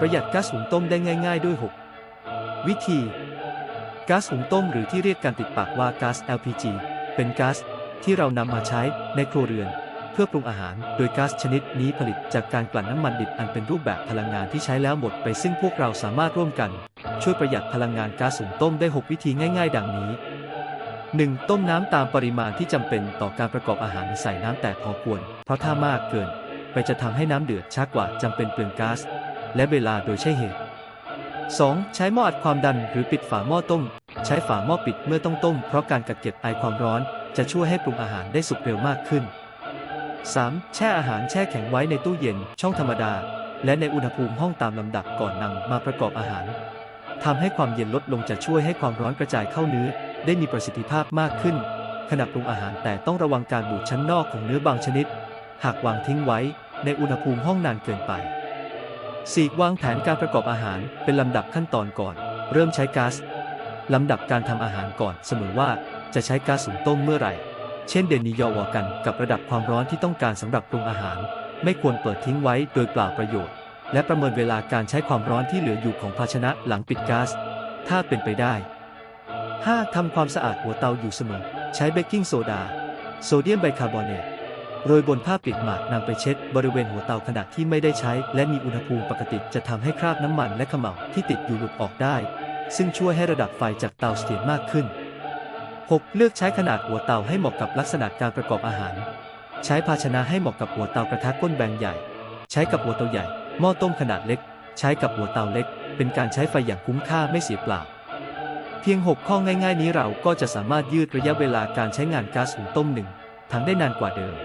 ประหยัดก๊าซหุงต้มได้ง่ายๆ ด้วย 6 วิธีก๊าซหุงต้มหรือที่เรียกกันติดปากว่าก๊าซ LPG เป็นก๊าซที่เรานำมาใช้ในครัวเรือน เพื่อปรุงอาหาร โดยก๊าซชนิดนี้ผลิตจากการกลั่นน้ำมันดิบอันเป็นรูปแบบพลังงานที่ใช้แล้วหมดไปซึ่งพวกเราสามารถร่วมกัน ช่วยประหยัดพลังงานก๊าซหุงต้มได้ 6 วิธีง่าย ๆ ดังนี้ 1. ต้มน้ำตามปริมาณที่จำเป็นต่อการประกอบอาหารใส่น้ำแต่พอควร เพราะถ้ามากเกิน ไปจะทำให้น้ำเดือดช้ากว่าจำเป็นเปลืองก๊าซ และเวลาโดยใช่เหตุ 2. ใช้หม้ออัดความดันหรือปิดฝาหม้อต้ม ใช้ฝาหม้อปิดเมื่อต้องต้มเพราะการกักเก็บไอความร้อนจะช่วยให้ปรุงอาหารได้สุกเร็วมากขึ้น 3. แช่อาหารแช่แข็งไว้ในตู้เย็น ช่องธรรมดา และในอุณหภูมิห้องตามลำดับก่อนนำมาประกอบอาหารทำให้ความเย็นลดลงจะช่วยให้ความร้อนกระจายเข้าเนื้อ ได้มีประสิทธิภาพมากขึ้น ขณะปรุงอาหารแต่ต้องระวังการบูดชั้นนอกของเนื้อบางชนิด หากวางทิ้งไว้ในอุณหภูมิห้องนานเกินไป 4. วางแผนการประกอบอาหารเป็นลำดับขั้นตอนก่อน เริ่มใช้ก๊าซลำดับการทำอาหารก่อนเสมอว่าจะใช้ก๊าซสูงต้มเมื่อไหร่ เช่นเดนนิยอวอกันกับระดับความร้อนที่ต้องการสำหรับปรุงอาหาร ไม่ควรเปิดทิ้งไว้โดยเปล่าประโยชน์ และประเมินเวลาการใช้ความร้อนที่เหลืออยู่ของภาชนะหลังปิดก๊าซถ้าเป็นไปได้ 5. ทำความสะอาดหัวเตาอยู่เสมอ ใช้เบกกิ้งโซดา โซเดียมไบคาร์บอเนต โรยบนผ้าปิดหมาดนำไปเช็ด บริเวณหัวเตาขณะที่ไม่ได้ใช้ และมีอุณหภูมิปกติจะทำให้คราบน้ำมันและเขม่าที่ติดอยู่หลุดออกได้ ซึ่งช่วยให้ระดับไฟจากเตาเสถียรมากขึ้น 6. เลือกใช้ขนาดหัวเตาให้เหมาะกับลักษณะการประกอบอาหาร ใช้ภาชนะให้เหมาะกับหัวเตากระทะก้นแบนใหญ่ ใช้กับหัวเตาใหญ่ หม้อต้มขนาดเล็ก ใช้กับหัวเตาเล็ก เป็นการใช้ไฟอย่างคุ้มค่าไม่เสียเปล่า เพียง 6 ข้อง่าย ๆ นี้เราก็จะสามารถยืดระยะเวลาการใช้งานก๊าซหุงต้มหนึ่งถังได้นานกว่าเดิม